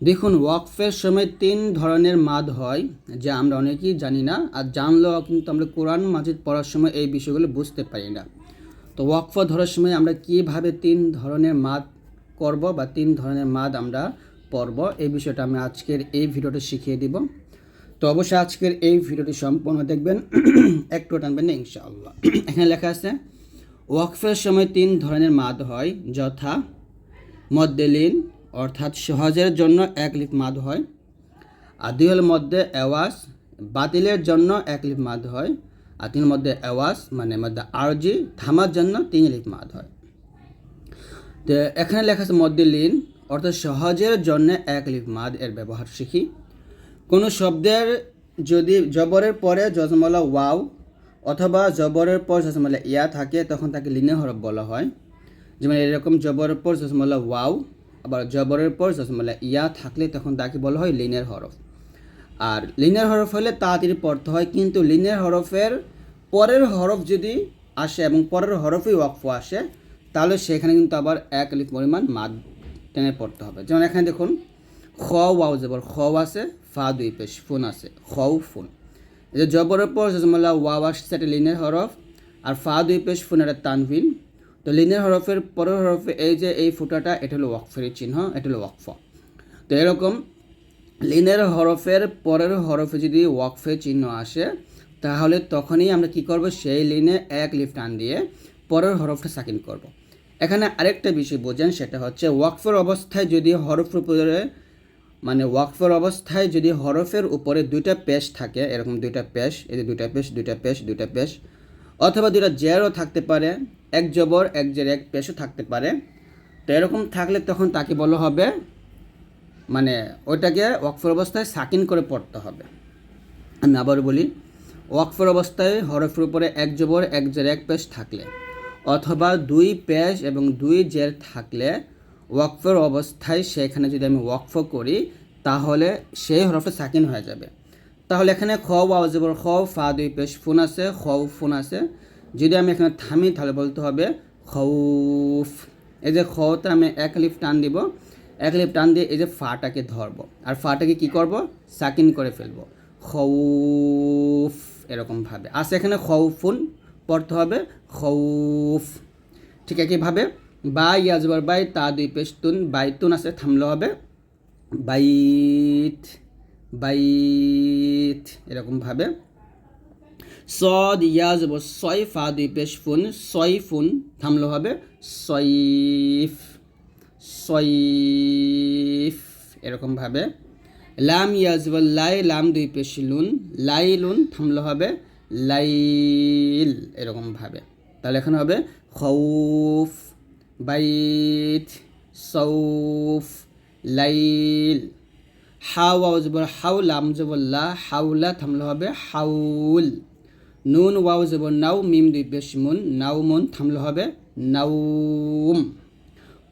দেখুন, ওয়াকফের সময় তিন ধরনের মাদ হয়, যা আমরা অনেকেই জানি না, আর জানলেও কিন্তু আমরা কোরআন মাজিদ পড়ার সময় এই বিষয়গুলো বুঝতে পারি না। তো ওয়াকফ ধরার সময় আমরা কীভাবে তিন ধরনের মাদ করব বা তিন ধরনের মাদ আমরা পড়ব, এই বিষয়টা আমি আজকের এই ভিডিওটা শিখিয়ে দিব। তো অবশ্যই আজকের এই ভিডিওটি সম্পূর্ণ দেখবেন, একটু টানবেন না, ইনশাআল্লাহ। এখানে লেখা আছে, ওয়াকফের সময় তিন ধরনের মাদ হয়, যথা মদ্দেলিন অর্থাৎ সহজের জন্য এক লিপ মাদ হয়। আর দুই হল মধ্যে অ্যাওয়াজ বাতিলের জন্য এক লিপ মাদ হয়। আর তিন মধ্যে অ্যাওয়াজ মানে মধ্যে আরজি, থামার জন্য তিন লিপ মাদ হয়। তো এখানে লেখা আছে মধ্যে লিন অর্থাৎ সহজের জন্য এক লিপ মাদ এর ব্যবহার শিখি। কোনো শব্দের যদি জবরের পরে যজমলা ওয়াও অথবা জবরের পর যজমলা ইয়া থাকে, তখন তাকে লিনে হরফ বলা হয়। যেমন এরকম জবরের পর যজমলা ওয়াও আবার জবরের পর যজমলা ইয়া থাকলে তখন তাকে বলা হয় লিনের হরফ। আর লিনের হরফ হলে তাড়াতাড়ি পড়তে হয়, কিন্তু লিনের হরফের পরের হরফ যদি আসে এবং পরের হরফই ওয়াকফ আসে, তাহলে সেখানে কিন্তু আবার এক লিপ পরিমাণ মাদ টেনে পড়তে হবে। যেমন এখানে দেখুন খ ওয়াও জবর খ আছে, ফা দুই পেশ, ফুন আছে খউ ফুন। জবরের পর যজমলা ওয়াও আসছে, এটা লিনের হরফ, আর ফা দুই পেশ ফুন এটা তানভিন তো লিনের হরফের পরের হরফে এই যে এই ফুটাটা, এটা হলো ওয়াকফের চিহ্ন, এটা হলো ওয়াকফ তো এরকম লিনের হরফের পরের হরফে যদি ওয়াকফে চিহ্ন আসে, তাহলে তখনই আমরা কি করব সেই লিনে এক লিফ টান দিয়ে পরের হরফটা সাকিন করব। এখানে আরেকটা বিষয় বোঝেন, সেটা হচ্ছে ওয়াকফের অবস্থায় যদি হরফের উপরে মানে ওয়াকফের অবস্থায় যদি হরফের উপরে দুইটা পেশ থাকে, এরকম দুইটা পেশ, এই যে দুইটা পেশ দুইটা পেশ দুইটা পেশ, অথবা দুইটা জেরও থাকতে পারে এক জবর, এক জের, এক পেশও থাকতে পারে। তো এরকম থাকলে তখন তাকে বলা হবে মানে ওইটাকে ওয়াকফের অবস্থায় সাকিন করে পড়তে হবে। আমি আবার বলি, ওয়াকফের অবস্থায় হরফের উপরে এক জবর, এক জের, এক পেশ থাকলে, অথবা দুই পেশ এবং দুই জের থাকলে ওয়াকফের অবস্থায় সেখানে যদি আমি ওয়াকফ করি, তাহলে সেই হরফটা সাকিন হয়ে যাবে। তাহলে এখানে খ, ওয়াও, জবর, খ, ফা, দুই পেশ, ফোন আছে, খ ফোন আছে। যদি আমি এখানে থামি, তাহলে বলতে হবে খৌফ এই যে খতে আমি এক লিফ টান দিব। এক লিফ টান দিয়ে এই যে ফাটাকে ধরবো। আর ফাটাকে কি করব? সাকিন করে ফেলব। খৌফ এরকমভাবে আছে এখানে খৌফুন পড়তে হবে। খৌফ ঠিক একইভাবে বা ইয়াজবার বাই তা দুই পেস্তুন বাইতুন আছে, থামলে হবে। বাইত বাইত এরকমভাবে সদ ইয়াজ ছয় ফা দুই পেশ ফুন ছয় ফুন থামলো হবে, সইফ সইফ এরকমভাবে লাম ইয়াজবল লাই লাম দুই পেশ লুন লাই লুন থামলো হবে, লাইল এরকমভাবে তাহলে এখানে হবে খৌফ, বাইত, সৌফ, লাইল। হাউ ওয়াও জবর হাউ লাম জবর লা হাউলা থামলে হবে, হাউল। নুন, ওয়াও জবর নাও, মিম দুই পেশ মুন, নাও মুন, থামলে হবে নাউম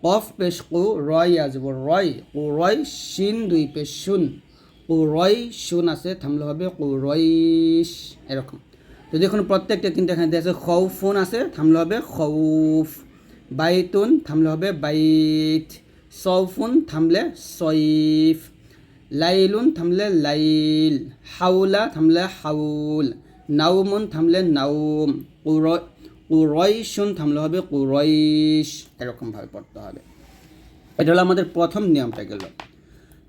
কফ পেশ কু, রয় আজবর রয়, কু, রয়, শিন দুই পেশ শুন, কু, রয়, শুন আছে, থামলে হবে, কু রইস এরকম। তো দেখুন, প্রত্যেকটা কিন্তু এখানে দেখা খৌফুন আছে, থামলে হবে খৌফ বাইতুন, থামলে হবে, বাইত। সৌফুন থামলে সইফ লাইলুন, থামলে লাইল। হাউলা, থামলে হাউল। নাউমুন থামলে নাউম কুরয়শুন থামলে হবে কুরয়শ এরকমভাবে পড়তে হবে। এটা হলো আমাদের প্রথম নিয়মটা গেল।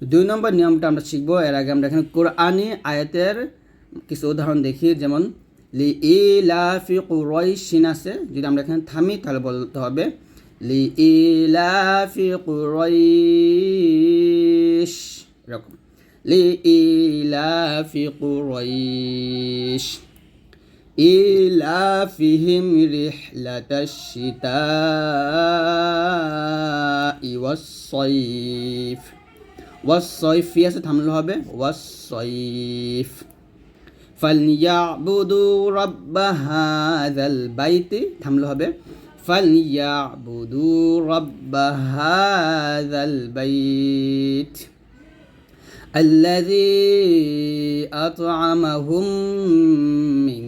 দুই নম্বর নিয়মটা আমরা শিখব। এর আগে আমরা এখানে কোরআনি আয়াতের কিছু উদাহরণ দেখি। যেমন লি ইলাফি কুরয়শিন আছে। যদি আমরা এখানে থামি, তাহলে বলতে হবে লি ইলাফি কুরয়শ এরকম। لإيلاف قريش. إيلافهم رحلة الشتاء والصيف. والصيف يسد حملها به والصيف. فليعبدوا رب هذا البيت. حملها به فليعبدوا رب هذا البيت. الذي أطعمهم من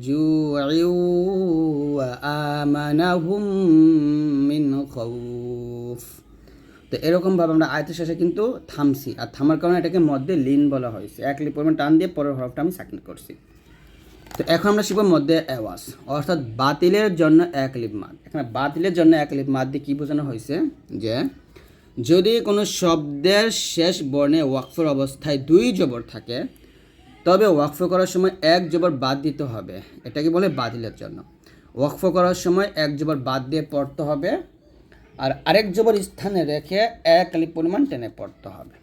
جوع وآمنهم من خوف তো এরকমভাবে আমরা আয়তের শেষে কিন্তু থামছি আর থামার কারণে এটাকে মধ্যে লিন বলা হয়েছে এক লিপ পরিমাণ টান দিয়ে পরের হরফটা আমি সাকিন করছি তো এখন আমরা শিখবো মধ্যে অ্যাওয়াজ অর্থাৎ বাতিলের জন্য এক লিপ মাদ এখানে বাতিলের জন্য এক লিপ মাদ দিয়ে কী বোঝানো হয়েছে যে যদি কোনো শব্দের শেষ বর্ণে ওয়াকফের অবস্থায় দুই জবর থাকে, তবে ওয়াকফ করার সময় এক জবর বাদ দিতে হবে। এটাকে বলে বাতিলের জন্য। ওয়াকফ করার সময় এক জবর বাদ দিয়ে পড়তে হবে আর আরেক জবর স্থানে রেখে এক আলিফ পরিমাণ টেনে পড়তে হবে।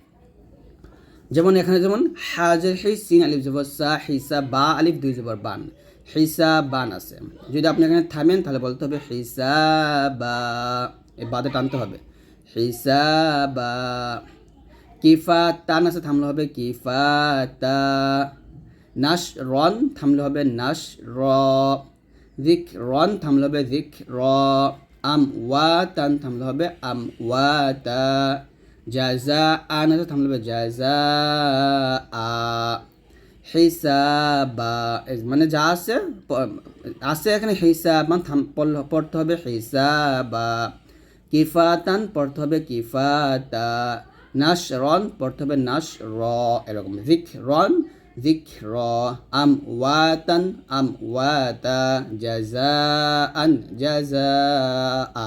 যেমন এখানে যেমন হাজের হি সিন আলিফ জবর সা, হিসা, বা আলিফ দুই জবর বান। হিসা, বান আছে। যদি আপনি এখানে থামেন, তাহলে বলতে হবে হিসা, বা। এই বাদে টানতে হবে। হিসা বা কিফা তান আছে থামলে হবে কিফা তা নাশ রন থামলে হবে নাশ র দিক রন থামলে হবে দিক র আম ওয়া তান থামলে হবে আম ওয়া তা জাজা আন থামলে হবে জাজা আ হিসাবা মানে যা আছে আছে এখানে হিসাব মানে পড়তে হবে হিসাবা। কিফাতান পড়তে হবে কিফাতা নাশ রন পড়তে হবে নাশ র এরকম জিক রন জিক র আম ওয়াতান আম ওয়াতা জাজা আন জাজা আ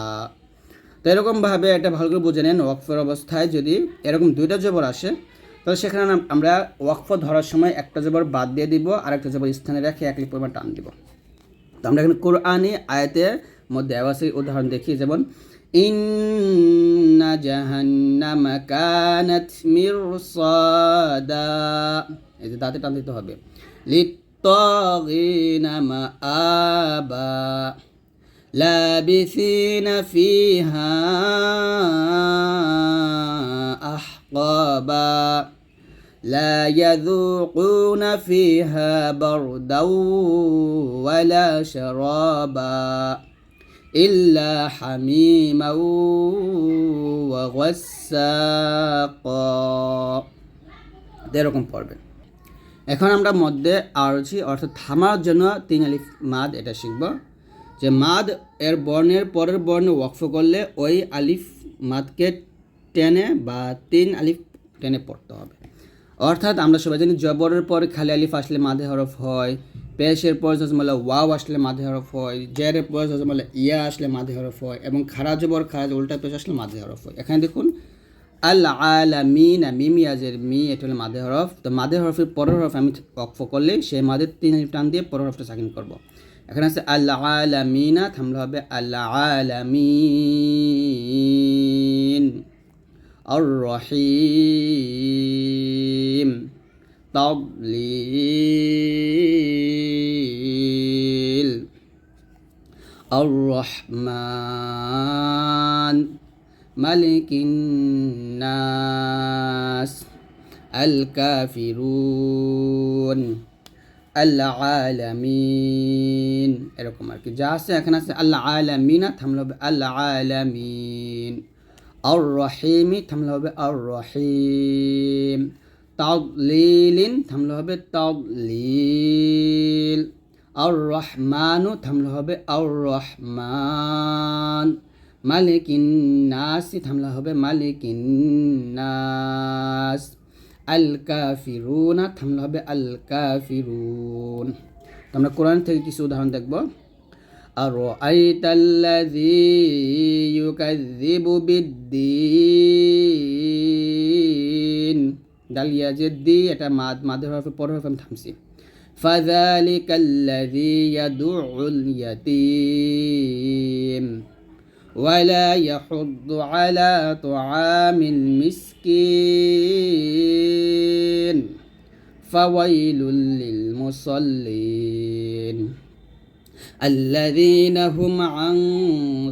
তো এরকমভাবে এটা ভালো করে বুঝে নেন ওয়াকফের অবস্থায় যদি এরকম দুইটা জবর আসে, তাহলে সেখানে আমরা ওয়াকফ ধরার সময় একটা জবর বাদ দিয়ে দিব আর একটা জবর স্থানে রেখে এক পরিমাণ টান দিব। তো আমরা এখানে কোরআনি আয়াতের মধ্যে আবাসের উদাহরণ দেখি, যেমন ইন্না জাহান্নামা কানাত মিরসাদা এই যে দাঁতে টান দিতে হবে লিত্তাগিনা মাআবা لابثين فيها أحقابا لا يذوقون فيها بردا ولا شرابا إلا حميما وغساقا এরকম পড়বে এখন আমরা মধ্যে আরজি অর্থাৎ থামার জন্য তিন আলিফ মাদ এটা শিখব যে মাদ এর বর্ণের পরের বর্ণে ওয়াকফ করলে ওই আলিফ মাদকে টেনে বা তিন আলিফ টেনে পড়তে হবে অর্থাৎ আমরা সবাই জানি জবরের পর খালি আলিফ আসলে মাঝে হরফ হয়, পেশের পর জজমালা ওয়াও আসলে মাঝে হরফ হয়, জেরের পর জজমালা ইয়া আসলে মাঝে হরফ হয় এবং খারা জবর, খারাজ উল্টা পেশ আসলে মাঝে হরফ হয়। এখানে দেখুন, আল আলামিন মিম ইয়াজের মি, এটা হলো মাদে হরফ। তো মাদে হরফের পরের হরফ আমি অক্ফ করলে সেই মাদের তিন টান দিয়ে পরের হরফটা সাকিন করব। এখানে আছে আল আলামিনা, থামলে হবে আল আলামিন। আর রহিম তবলিল الرحمن ملك الناس الكافرون العالمين এরকম আর কি যা আছে এখানে আছে আল্লাহ আলামিনা থামলে হবে আল্লাহ আলামিন আর রহিমি থামলে হবে আর রহিম তাদলিলিন থামলে হবে তাদলিল আর রহমানু থামলে হবে আর রহমান মালিকিন নাসি থামলে হবে মালিকিন নাস আল কাফিরুনা থামলে হবে আল কাফিরুন আমরা কোরআন থেকে কিছু উদাহরণ দেখব। আর আইতাল্লাযী ইউকাযযিবু বিদ্দিন ডালিয়া যে দি এটা মাদ মাদের হরফে পরের হরফে আমি থামছি فذلك الذي يدع اليتيم ولا يحض على طعام المسكين فويل للمصلين الذين هم عن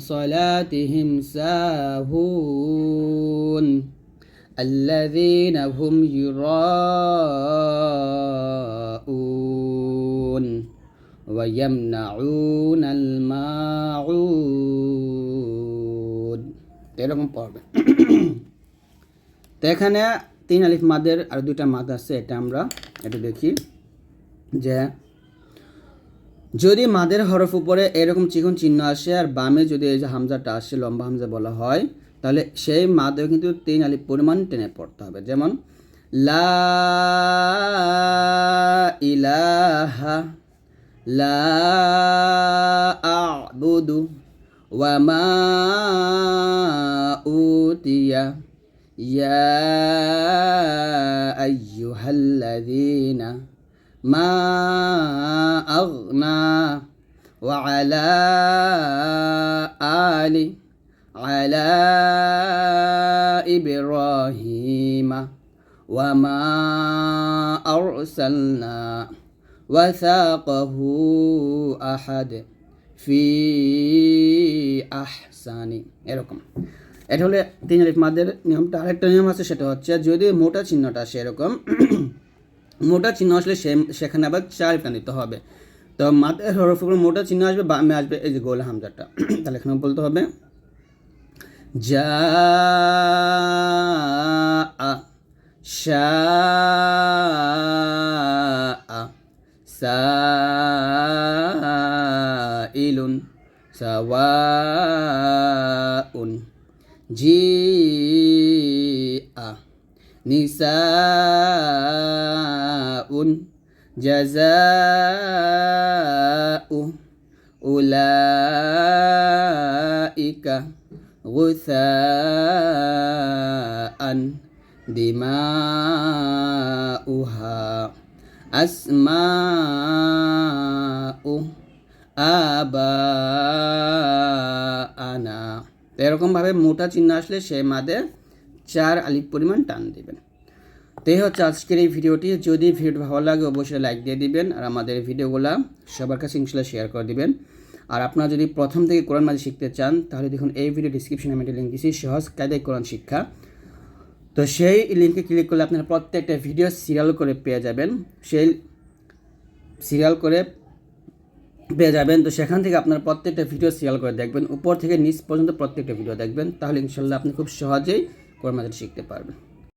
صلاتهم ساهون الذين هم يراءون ويمنعون الماعون এরকম পড়বে তো এখানে তিন আলিফ মাদের আর দুইটা মাদ আছে এটা আমরা এটা দেখি যে যদি মাদের হরফ উপরে এরকম চিকন চিহ্ন আসে আর বামে যদি এই যে হামজাটা আসে, লম্বা হামজা বলা হয়, তাহলে সেই মাদেও কিন্তু তিন আলিফ পরিমাণ টেনে পড়তে হবে। যেমন, লা ইলাহা, লা ইয়া মা وعلى آل على إبراهيم وما أرسلنا وثاقه أحد في أحسن এরকম এটা হলে তিন আলিফ মাদের নিয়মটা আরেকটা নিয়ম আছে সেটা হচ্ছে যদি মোটা চিহ্নটা সেরকম মোটা চিহ্ন আসলে সে- সেখানে আবার চার টান দিতে হবে তো মাথায় হরফ উপর মোটা চিহ্ন আসবে, বামে আসবে, এই যে গোল হামজাটা। তাহলে এখানে বলতে হবে, যা, আ, সা ইলুন সাওয়াউন জি, আ নিসাউন جزاء أولئك غثاء دماؤها أسماء আবাআনা তো এরকমভাবে মোটা চিহ্ন আসলে সে মাদে চার আলিফ পরিমাণ টান দিবেন তো এই হচ্ছে আজকের এই ভিডিওটি। যদি ভিডিওটি ভালো লাগে, অবশ্যই লাইক দিয়ে দিবেন আর আমাদের ভিডিওগুলো সবার কাছে ইনশাল্লাহ শেয়ার করে দিবেন। আর আপনারা যদি প্রথম থেকে কোরআন মাঝে শিখতে চান, তাহলে দেখুন এই ভিডিও ডিসক্রিপশনে আমি একটা লিঙ্ক দিচ্ছি সহজ কায়দায় কোরআন শিক্ষা। তো সেই লিঙ্কে ক্লিক করলে আপনারা প্রত্যেকটা ভিডিও সিরিয়াল করে পেয়ে যাবেন। সেই সিরিয়াল করে পেয়ে যাবেন। তো সেখান থেকে আপনার প্রত্যেকটা ভিডিও সিরিয়াল করে দেখবেন। উপর থেকে নিচ পর্যন্ত প্রত্যেকটা ভিডিও দেখবেন। তাহলে ইনশাল্লাহ আপনি খুব সহজেই কোরআন মাঝে শিখতে পারবেন।